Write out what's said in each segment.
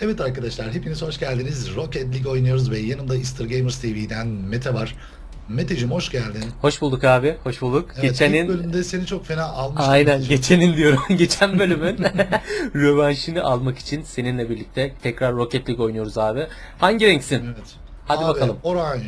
Evet arkadaşlar hepiniz hoş geldiniz. Rocket League oynuyoruz ve yanımda Easter Gamers TV'den Mete var. Meteciğim hoş geldin. Hoş bulduk abi, hoş bulduk. Evet, ilk geçenin bölümde seni çok fena almıştım. aynen Meteciğim. geçenin diyorum. Geçen bölümün rövanşını almak için seninle birlikte tekrar Rocket League oynuyoruz abi. Hangi renksin? Evet. Hadi Abi, bakalım. Orange.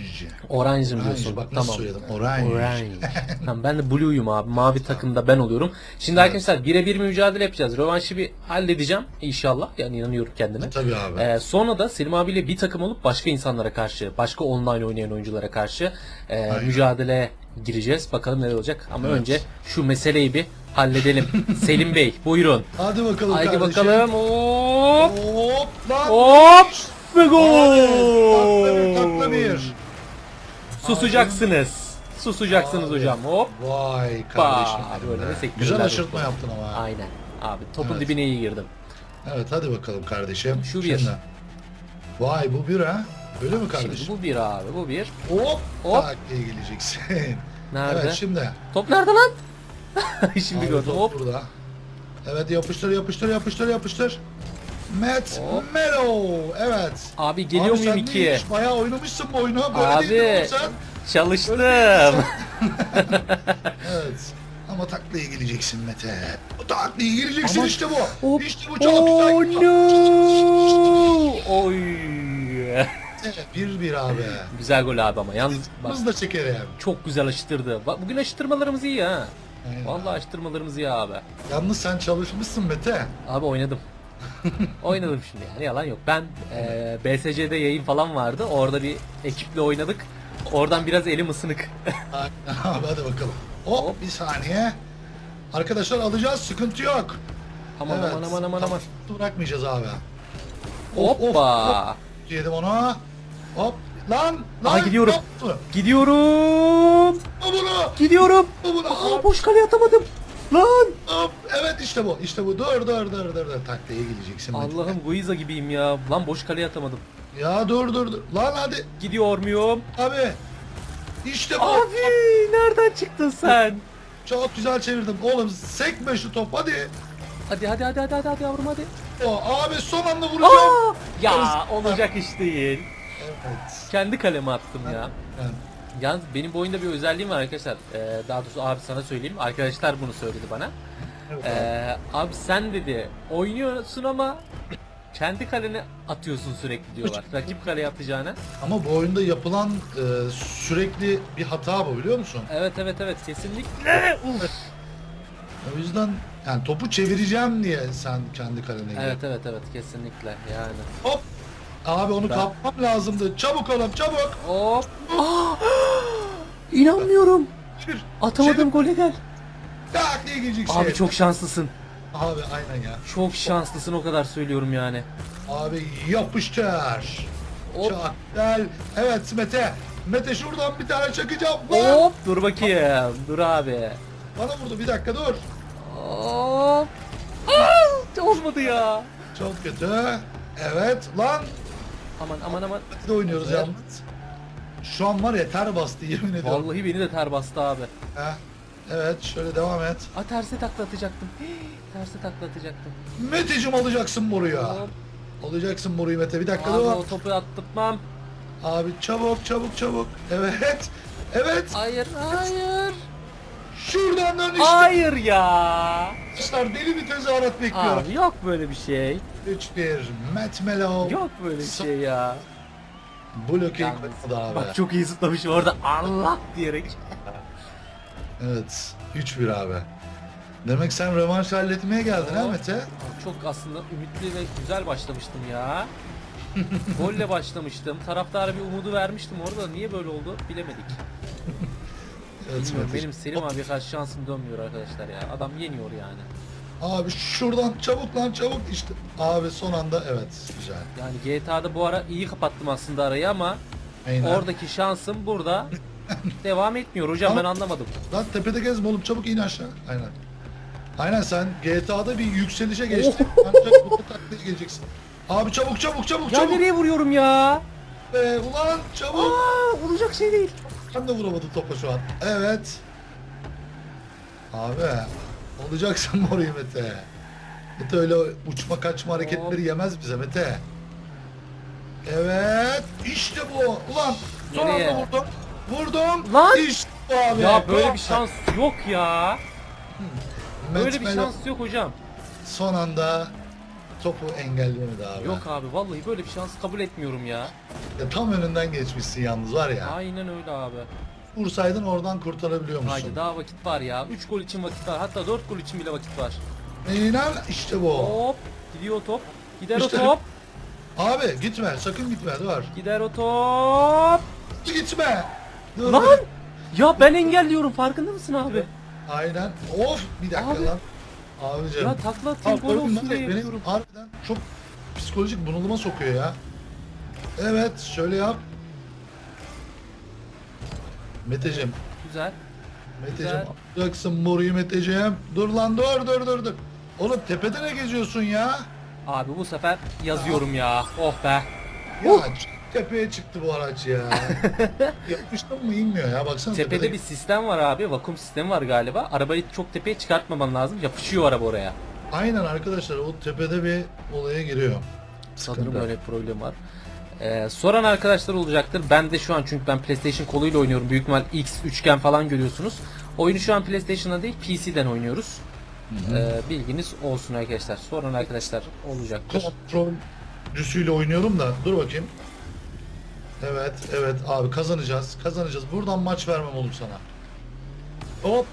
Orange, diyorsun. bak nasıl söyledim, orange. tamam ben de blue'yum abi. Mavi takımda ben oluyorum. Şimdi Evet. arkadaşlar birebir mücadele yapacağız. Rövanşı bir halledeceğim inşallah. Yani inanıyorum kendime. Tabii abi. Ee, sonra da Selim abiyle bir takım olup başka insanlara karşı, başka online oynayan oyunculara karşı e, Aynen. mücadeleye gireceğiz. Bakalım neler olacak. Ama Evet. önce şu meseleyi bir halledelim. Selim Bey buyurun. Hadi bakalım Haydi kardeşim. bakalım. Hop. Hop lan. Hop. Ve gol. Takla bir, bir. Susacaksınız. Susacaksınız Abi. hocam. Hop. Vay kardeşim. Benim böyle be. de sektirdiler Güzel aşırtma yaptın ama. Aynen. Abi topun Evet. dibine iyi girdim. Evet hadi bakalım kardeşim. Şu bir. Şimdi. Vay bu bir ha. Öyle mi kardeşim? Şimdi bu bir abi bu bir. Hop. Hop. Tak diye geleceksin. Nerede? Evet şimdi. Top nerede lan? Şimdi Abi gördüm. top Hop. Burada. Evet yapıştır yapıştır yapıştır yapıştır. Matt Hop. Melo. Evet. Abi geliyor muyum sen ikiye? neymiş? Bayağı oynamışsın bu oyunu. Böyle Abi. değildin oğlum sen. Çalıştım. Evet. Ama taklaya geleceksin Mete. O taklaya geleceksin Ama- işte bu. Hop. İşte bu çok güzel. Oh no. Oy. Evet, Bir bir abi. Güzel gol abi ama yalnız bak Hız da çekerim. çok güzel aşıttırdı. Bak bugün aşıttırmalarımız iyi ha. Aynen. Vallahi aşıttırmalarımız iyi abi. Yalnız sen çalışmışsın Mete. Abi oynadım. oynadım şimdi yani yalan yok. Ben eee BSC'de yayın falan vardı. Orada bir ekiple oynadık. Oradan biraz elim ısınık. Abi hadi bakalım. Hop, Hop. bir saniye. Arkadaşlar alacağız sıkıntı yok. aman Evet. aman aman aman aman. Bırakmayacağız abi. Of, Hoppa. hop. Yedim onu. Hop. Lan. Lan. Aa, gidiyorum. yaptı. Gidiyorum. Bu bunu. Gidiyorum. Bu bunu. Aa, Hop, boş kale atamadım. Lan. hop. Evet işte bu. İşte bu. Dur dur dur dur. dur. Taklaya geleceksin. Mete. Allah'ım Guiza gibiyim ya. Lan boş kaleye atamadım. Ya dur dur dur. Lan hadi. Gidiyor muyum? Abi. İşte bu. Abi nereden çıktın sen? Çok güzel çevirdim. Oğlum sekme şu top hadi. Hadi hadi hadi hadi hadi, yavrum hadi. O, abi son anda vuracağım. Aa! Ya olacak iş değil. Evet. Kendi kaleme attım ya. Evet. Yalnız benim bu oyunda bir özelliğim var arkadaşlar. Ee, daha doğrusu abi sana söyleyeyim. Arkadaşlar bunu söyledi bana. Evet. Ee, abi sen dedi oynuyorsun ama kendi kalene atıyorsun sürekli diyorlar. Rakip kaleye atacağına. Ama bu oyunda yapılan e, sürekli bir hata bu biliyor musun? Evet evet evet kesinlikle. Uf. O yüzden yani topu çevireceğim diye sen kendi kalene gir. Evet evet evet kesinlikle yani. Hop. Abi onu Ben- kapmam lazımdı. Çabuk oğlum çabuk. Hop. Aa! İnanmıyorum. Çevir. Atamadım gole gel. Tak diye geleceksin. Abi çok şanslısın. Abi aynen ya. Çok şanslısın o kadar söylüyorum yani. Abi yapıştır. Hop. Çok güzel. Evet Mete. Mete şuradan bir tane çakacağım. Lan. Hop dur bakayım. Dur abi. Bana vurdu bir dakika dur. Hop. Aa, olmadı ya. Çok kötü. Evet lan. Aman aman aman. Mete'de oynuyoruz Evet. yalnız. Şu an var ya ter bastı yemin ediyorum. Vallahi beni de ter bastı abi. Heh. Evet şöyle devam et. A terse takla atacaktım. Hii, terse takla atacaktım. Meteciğim alacaksın boruyu. Hop. Alacaksın boruyu Mete bir dakika Abi dur. o topu attırtmam. Abi çabuk çabuk çabuk. Evet. Evet. Hayır hayır. Şuradan dön işte. Hayır ya. Arkadaşlar deli bir tezahürat bekliyorum. Abi yok böyle bir şey. 3-1. Matt Melo. Yok böyle bir şey ya. Blokeyi Yalnız. koymadı abi. Bak çok iyi zıplamışım orada Allah diyerek. Evet. 3-1 abi. Demek sen rövanş halletmeye geldin ha. Mete? Çok aslında ümitli ve güzel başlamıştım ya. Golle başlamıştım. Taraftara bir umudu vermiştim orada. Niye böyle oldu bilemedik. Bilmiyorum, benim Selim abi karşı şansım dönmüyor arkadaşlar ya. Adam yeniyor yani. Abi şuradan çabuk lan çabuk işte. Abi son anda evet güzel. Yani GTA'da bu ara iyi kapattım aslında arayı ama Aynen. oradaki şansım burada devam etmiyor hocam ben Ama- anlamadım. Lan tepede gezme oğlum çabuk in aşağı. Aynen. Aynen sen GTA'da bir yükselişe geçtin. Ancak bu taklaya geleceksin. Abi çabuk çabuk çabuk Ya çabuk. nereye vuruyorum ya? Be, ulan çabuk. Aa, vuracak şey değil. Ben de vuramadım topa şu an. Evet. Abi olacaksın orayı Mete. Mete öyle uçma kaçma hareketleri yemez bize Mete. Evet. işte bu. Ulan son Nereye? anda vurdum. Vurdum. Lan! İşte bu abi. Ya böyle bir şans yok ya. Böyle bir Melo şans yok hocam. Son anda topu engelleyemedi abi. Yok abi vallahi böyle bir şans kabul etmiyorum ya. Ya tam önünden geçmişsin yalnız var ya. Aynen öyle abi. Vursaydın oradan kurtarabiliyor musun? Haydi daha vakit var ya. 3 gol için vakit var. Hatta 4 gol için bile vakit var. İnan işte bu. Hop. Gidiyor o top. Gider İşte- o top. Abi gitme. Sakın gitme. Dur. Gider o top. Gitme. Dur. Lan! Ya ben engelliyorum farkında mısın abi? Aynen. Of bir dakika Abi. lan. Abicim. Ya takla atayım gol olsun diye Beni yapıyorum. harbiden çok psikolojik bunalıma sokuyor ya. Evet şöyle yap. Meteciğim. Güzel. Meteciğim Güzel. boruyu Meteciğim. Dur lan dur dur dur dur. Oğlum tepede ne geziyorsun ya? Abi bu sefer yazıyorum ya. Oh be. Ya ç- tepeye çıktı bu araç ya. Yapmıştın mı inmiyor ya baksana Tepede bir sistem var abi. Vakum sistemi var galiba. Arabayı çok tepeye çıkartmaman lazım. Yapışıyor araba oraya. Aynen arkadaşlar o tepede bir olaya giriyor. Sanırım Sıkıntı. öyle problem var. Ee, soran arkadaşlar olacaktır. Ben de şu an çünkü ben PlayStation koluyla oynuyorum. Büyük ihtimal X üçgen falan görüyorsunuz. Oyunu şu an PlayStation'da değil PC'den oynuyoruz. Ee, bilginiz olsun arkadaşlar. Soran arkadaşlar olacaktır. Kontrolcüsüyle oynuyorum da dur bakayım. Evet evet abi kazanacağız kazanacağız. Buradan maç vermem oğlum sana. Hop.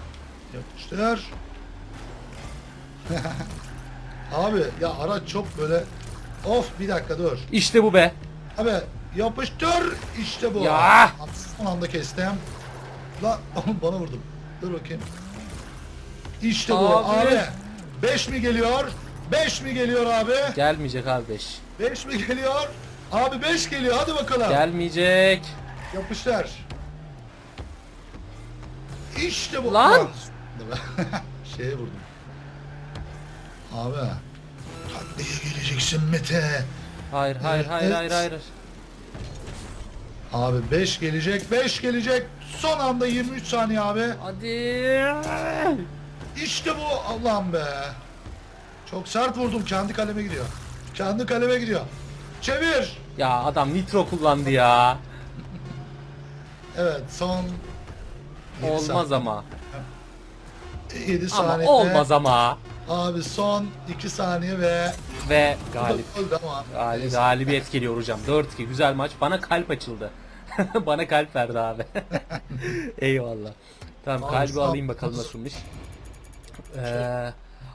Yapıştır. abi ya araç çok böyle Of bir dakika dur. İşte bu be. Abi yapıştır işte bu. Ya! Son anda kestim. La bana vurdum. Dur bakayım. İşte bu Abi. abi. 5 mi geliyor? 5 mi geliyor abi? Gelmeyecek abi 5. 5 mi geliyor? Abi 5 geliyor hadi bakalım. Gelmeyecek. Yapışlar. İşte bu. Lan! Şeye vurdum. Abi. Taklaya geleceksin Mete. Hayır hayır hayır Evet. hayır hayır. Abi 5 gelecek 5 gelecek. Son anda 23 saniye abi. Hadi. İşte bu Allah'ım be. Çok sert vurdum kendi kaleme gidiyor. Kendi kaleme gidiyor. Çevir. Ya adam nitro kullandı ya. Evet son yedi Olmaz ama. 7 Ama olmaz ama. Abi son 2 saniye ve Ve galip. galip. ama. Gali, Neyse. galibiyet geliyor hocam. 4-2 güzel maç. Bana kalp açıldı. Bana kalp verdi abi. Eyvallah. Tamam Abi, kalbi sağ alayım bakalım nasılmış. Ee,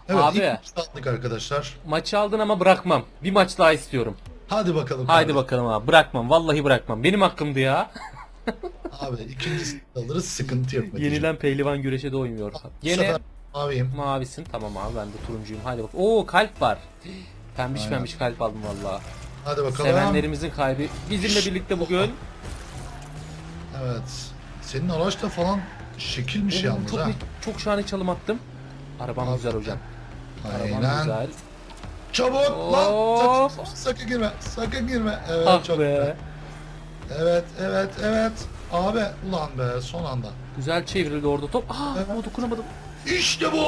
Evet abi ilk maç arkadaşlar. maçı aldın ama bırakmam. Bir maç daha istiyorum. Hadi bakalım. Haydi kardeşim. bakalım abi. Bırakmam. Vallahi bırakmam. Benim hakkımdı ya. Abi ikinci alırız sıkıntı yok. Meteciğim. Yenilen pehlivan güreşe doymuyor. Bu Yine sefer maviyim. mavisin. Tamam abi ben de turuncuyum. Haydi bak. Oo kalp var. Pembiş Aynen. pembiş kalp aldım vallahi. Hadi bakalım. Sevenlerimizin kalbi bizimle birlikte bugün. Evet. Senin araç da falan şekilmiş Oo, yalnız çok, ha. çok şahane çalım attım. Arabam Abi, güzel hocam. Arabam Aynen. güzel. Çabuk lan. Hop. Sakın, sakın girme. Sakın girme. Evet Ah çok be. güzel. Evet evet evet. Abi ulan be son anda. Güzel çevrildi orada top. Aa Evet. o dokunamadım. İşte bu.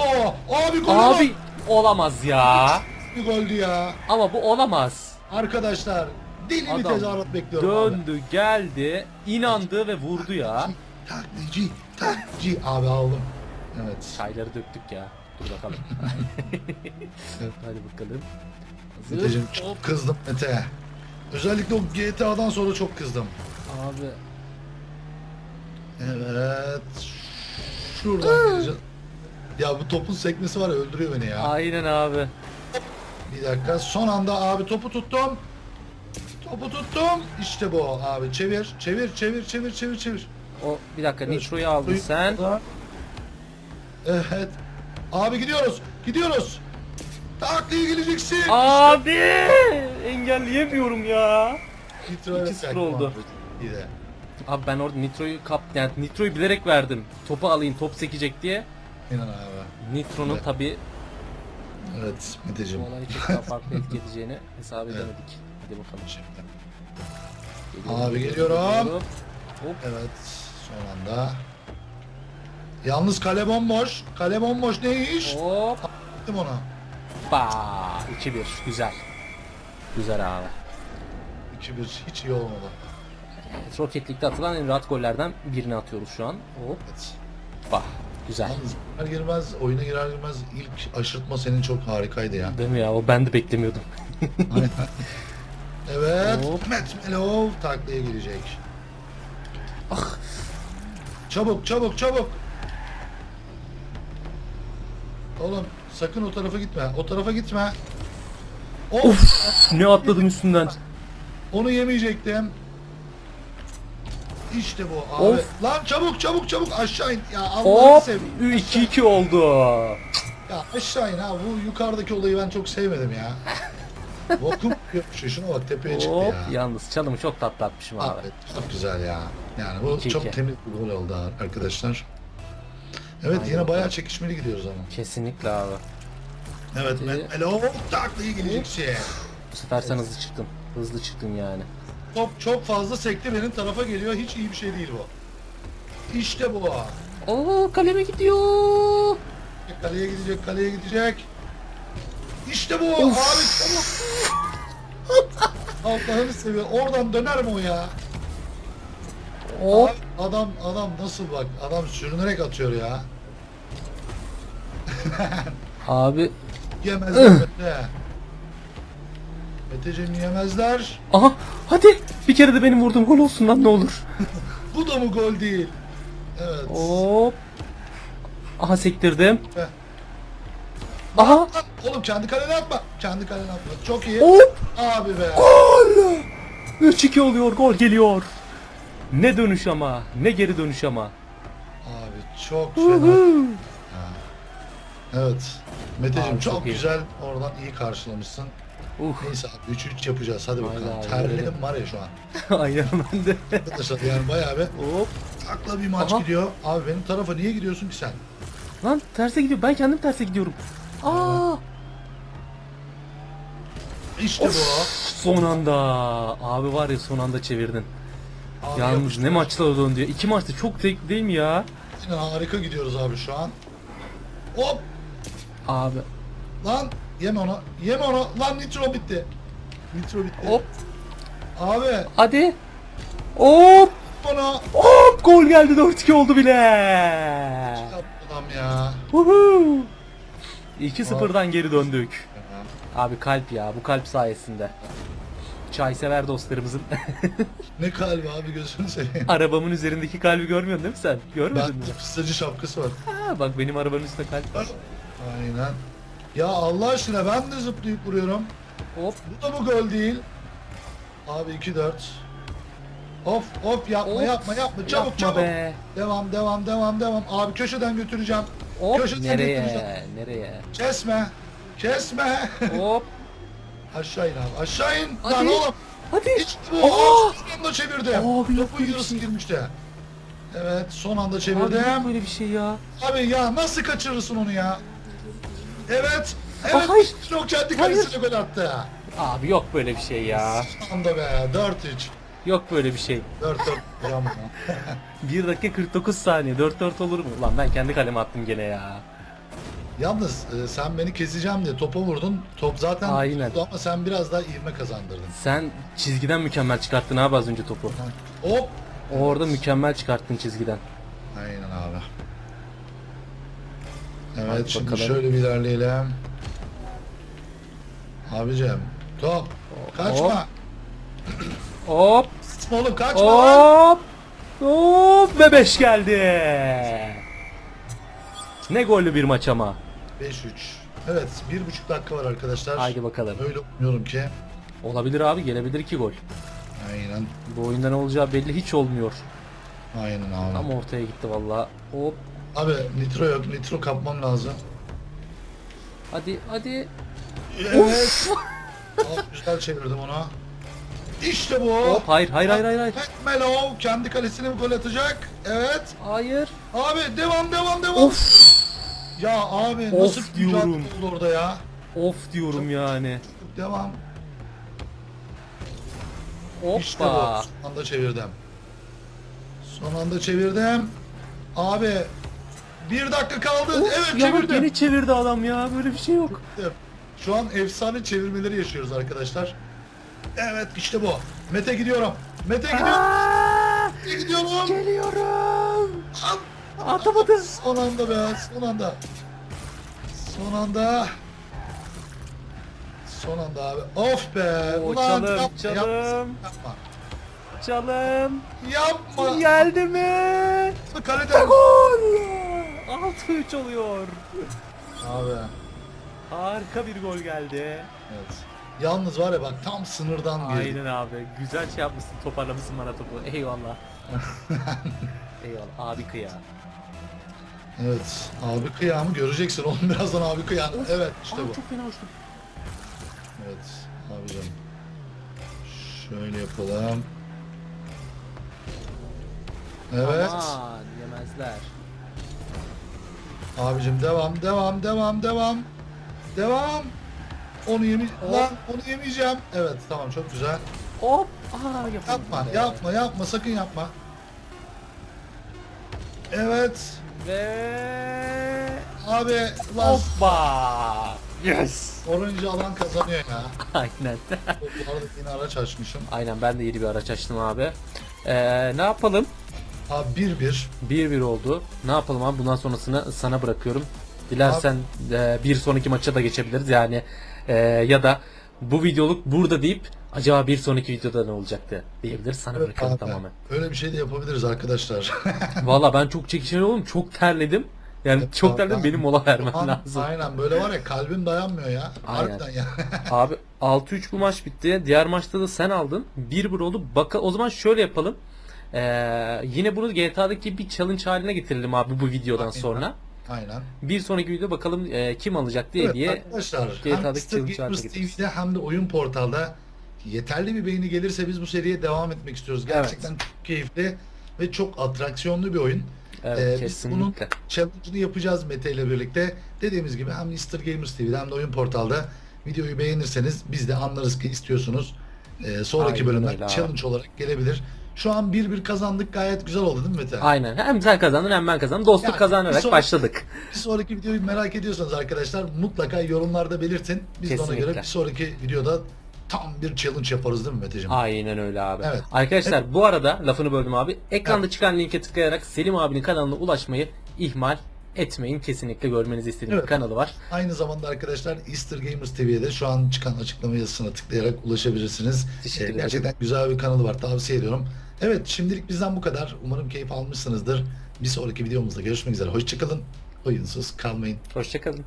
Abi gol Abi olamaz ya. bir goldü ya. Ama bu olamaz. Arkadaşlar deli bir Adam tezahürat bekliyorum abi. Döndü, geldi, inandı ve vurdu ya. Taklici, taklici. Abi aldım. Evet. Çayları döktük ya. Dur bakalım. Hadi bakalım. Hazır. Meteciğim çok kızdım Mete. Özellikle o GTA'dan sonra çok kızdım. Abi Evet. Şuradan gireceğiz. Ya bu topun sekmesi var ya öldürüyor beni ya. aynen abi. Bir dakika. Son anda abi topu tuttum. Topu tuttum. İşte bu abi. Çevir, çevir, çevir, çevir, çevir, çevir. O bir dakika. Nitro'yu aldın sen. Evet. Abi gidiyoruz. Gidiyoruz. Takliye geleceksin. Abi engelleyemiyorum ya. Nitro evet, 2-0 oldu. İyi de. Abi ben orada Nitro'yu kap yani Nitro'yu bilerek verdim. Topu alayım top sekecek diye. İnan abi. Nitro'nun Evet. tabi Evet bu Meteciğim. olayı çok daha farklı etki edeceğini hesap Evet. edemedik. Hadi bakalım. Şimdi. Abi geliyorum. Hop. Evet. Son anda. Yalnız kale bomboş. Kale bomboş ne iş? Hop. Gittim ona. Ba 2-1 güzel. Güzel abi. hiç iyi olmadı. Evet, Rocket League'de atılan en rahat gollerden birini atıyoruz şu an. Hop. Evet. Bah. Güzel. Yalnız girer girmez, oyuna girer girmez ilk aşırtma senin çok harikaydı ya. Değil mi ya? O ben de beklemiyordum. Aynen. evet, Hop. Matt Melov taklaya gelecek. Ah. Çabuk, çabuk, çabuk. Oğlum sakın o tarafa gitme. O tarafa gitme. Of, Ne atladım üstünden. onu yemeyecektim. İşte bu abi. Of. Lan çabuk çabuk çabuk aşağı in. Ya Allah'ını seveyim. 2-2 oldu. Ya aşağı in ha. Bu yukarıdaki olayı ben çok sevmedim ya. Vakum yapmış. Şuna bak tepeye çıktı Hop. ya. Yalnız çalımı çok tatlı atmışım abi. Abi çok güzel ya. Yani bu İki çok iki. temiz bir gol oldu arkadaşlar. Evet Aynen yine bayağı çekişmeli gidiyoruz ama. Kesinlikle abi. Evet Hadi. Matt Melo taklaya gelecek şey. Bu sefer sen hızlı çıktın. Hızlı çıktın yani. Top çok fazla sekti benim tarafa geliyor. Hiç iyi bir şey değil bu. İşte bu. Oo kaleme gidiyor. Kaleye gidecek, kaleye gidecek. İşte bu. Abi çabuk. Allah'ını seviyor. Oradan döner mi o ya? Hop. Abi, adam adam nasıl bak? Adam sürünerek atıyor ya. Abi. Yemezler Mete. Meteciğim yemezler. Aha. Hadi. Bir kere de benim vurduğum gol olsun lan ne olur. Bu da mı gol değil? Evet. Hop. Aha sektirdim. Heh. Aha. Oğlum kendi kalene atma. Kendi kalene atma. Çok iyi. Hop. Abi be. Gol. 3-2 oluyor. Gol geliyor. Ne dönüş ama. Ne geri dönüş ama. Abi çok fena. Evet. Meteciğim Abi, çok, çok iyi. güzel oradan iyi karşılamışsın. Uh. Neyse abi 3-3 yapacağız hadi bakalım. abi, Terledim var ya şu an. Aynen ben de. Arkadaşlar yani bayağı bir Hop. takla bir maç Aha. gidiyor. Abi benim tarafa niye gidiyorsun ki sen? Lan terse gidiyor. Ben kendim terse gidiyorum. Aa. İşte bu. Son anda. Abi var ya son anda çevirdin. Yalnız ne maçlar döndü. İki maçta çok zevkli değil mi ya? Yine harika gidiyoruz abi şu an. Hop Abi. lan yeme onu. Yeme onu. Lan nitro bitti. Nitro bitti. Hop. Abi Hadi. Hop. onu. Hop. Gol geldi 4-2 oldu bile. Adam ya. Huhu. 2-0'dan geri döndük. Abi kalp ya bu kalp sayesinde. Çay sever dostlarımızın. Ne kalbi abi gözünü seveyim. Arabamın üzerindeki kalbi görmüyorsun değil mi sen? Görmedin mi? Ben pistacı şapkası var. Ha, bak benim arabanın üstünde kalp var. Aynen. Ya Allah aşkına ben de zıplayıp vuruyorum. Hop. Bu da mı gol değil? Abi 2-4. Of of yapma Of. yapma yapma çabuk Yapma çabuk. be. Devam devam devam devam. Abi köşeden götüreceğim. Hop. Köşeden götüreceğim. Nereye? Nereye? Kesme. Kesme. Hop. Aşağı in abi aşağı in. Hadi. Lan oğlum. Hadi. İşte bu. Aa! Aa, son anda çevirdim. Abi yok böyle bir şey. girmişti. Evet son anda Abi çevirdim. yok böyle bir şey ya. Abi ya nasıl kaçırırsın onu ya? Evet. Evet. hayır. Çok kendi kalesine gol attı. Abi yok böyle bir şey ya. Son anda be 4-3. Yok böyle bir şey. 4-4 hocam. 1 dakika 49 saniye. 4-4 olur mu? Lan ben kendi kaleme attım gene ya. Yalnız e, sen beni keseceğim diye topa vurdun. Top zaten Aynen. tuttu ama sen biraz daha ivme kazandırdın. Sen çizgiden mükemmel çıkarttın abi az önce topu. Hop. Orada mükemmel çıkarttın çizgiden. Aynen abi. Evet Hadi şimdi bakalım. şöyle bir ilerleyelim. Abicim top. Kaçma. Hop. Oğlum kaçma lan. Hop. Hop ve 5 geldi. Ne gollü bir maç ama. 5-3. Evet bir buçuk dakika var arkadaşlar. Haydi bakalım. Öyle umuyorum ki. Olabilir abi gelebilir ki gol. Aynen. Bu oyunda ne olacağı belli hiç olmuyor. Aynen abi. Tam ortaya gitti valla. Hop. Abi nitro yok. Nitro kapmam lazım. Hadi hadi. Evet. Abi, güzel çevirdim onu. İşte bu. Hop hayır hayır hayır hayır. hayır. Melo kendi kalesine bir gol atacak. Evet. Hayır. Abi devam devam devam. Of. Ya abi Of nasıl diyorum. oldu orada ya. Of diyorum yani. Devam. İşte bu. Hoppa. Son anda çevirdim. Son anda çevirdim. Abi bir dakika kaldı. Of, evet ya çevirdim. Yine çevirdi adam ya böyle bir şey yok. Şu an efsane çevirmeleri yaşıyoruz arkadaşlar. Evet işte bu. Mete gidiyorum. Mete gidiyorum. Aa, Mete gidiyorum. geliyorum. Al. Atamadı. Son anda be. Son anda. Son anda. Son anda abi. Of be. Oo, Ulan çalım, yapma, çalım. Yapma. Çalım. Yapma. Geldi mi? Kaleden. Gol. 6-3 oluyor. Abi. Harika bir gol geldi. Evet. Yalnız var ya bak tam sınırdan girdik. Aynen abi. Güzel şey yapmışsın. Toparlamışsın bana topu. Eyvallah. Eyvallah. Abi kıya. Evet. Abi kıyamı göreceksin oğlum birazdan abi kıyamı. Evet işte Aa, bu. çok fena uçtum. Evet abicim. Şöyle yapalım. Evet. Aman yemezler. Abicim devam devam devam devam. Devam. Onu yeme Hop. lan onu yemeyeceğim. Evet tamam çok güzel. Hop. Aa Yapma be. yapma yapma sakın yapma. Evet. Ve Abi lan hoppa. Yes. orange alan kazanıyor ya. Aynen. Bu arada yine araç açmışım. Aynen ben de yeni bir araç açtım abi. Ee, ne yapalım? Abi 1-1. 1-1 oldu. Ne yapalım abi? Bundan sonrasını sana bırakıyorum. Dilersen e, bir sonraki maça da geçebiliriz. Yani e, ya da bu videoluk burada deyip acaba bir sonraki videoda ne olacaktı diyebiliriz. Sana Evet, bırakalım abi. tamamen. Öyle bir şey de yapabiliriz arkadaşlar. Valla ben çok çekişmeli oldum. Çok terledim. Yani Evet, çok ben- Benim mola vermem Aman, lazım. Aynen böyle var ya kalbim dayanmıyor ya. Harbiden ya. Abi 6-3 bu maç bitti. Diğer maçta da sen aldın. 1-1 oldu. Baka o zaman şöyle yapalım. Ee, yine bunu GTA'daki bir challenge haline getirelim abi bu videodan Aynen. sonra. Aynen. Bir sonraki video bakalım e, kim alacak diye Evet diye arkadaşlar GTA'daki hem challenge haline getiririz. TV'de hem de oyun portalda yeterli bir beğeni gelirse biz bu seriye devam etmek istiyoruz. Gerçekten çok keyifli ve çok atraksiyonlu bir oyun. Evet Ee, biz kesinlikle. bunun challenge'ını yapacağız Mete ile birlikte. Dediğimiz gibi hem Mr. Gamers TV'de hem de oyun portalda videoyu beğenirseniz biz de anlarız ki istiyorsunuz. Ee, sonraki Aynen bölümler öyle challenge olarak gelebilir. Şu an 1-1 kazandık gayet güzel oldu değil mi Mete? Aynen. Hem sen kazandın hem ben kazandım. Dostluk Yani kazanarak bir sonraki- başladık. Bir sonraki videoyu merak ediyorsanız arkadaşlar mutlaka yorumlarda belirtin. Biz de ona Kesinlikle. göre bir sonraki videoda tam bir challenge yaparız değil mi Meteciğim? Aynen öyle abi. Evet. Arkadaşlar bu arada lafını böldüm abi. Ekranda çıkan linke tıklayarak Selim abinin kanalına ulaşmayı ihmal etmeyin. Kesinlikle görmenizi istediğim Evet. bir kanalı var. Aynı zamanda arkadaşlar Easter Gamers TV'ye de şu an çıkan açıklama yazısına tıklayarak ulaşabilirsiniz. Teşekkür Ee, gerçekten güzel bir kanalı var tavsiye ediyorum. Evet şimdilik bizden bu kadar. Umarım keyif almışsınızdır. Bir sonraki videomuzda görüşmek üzere. Hoşçakalın. Oyunsuz kalmayın. Hoşçakalın.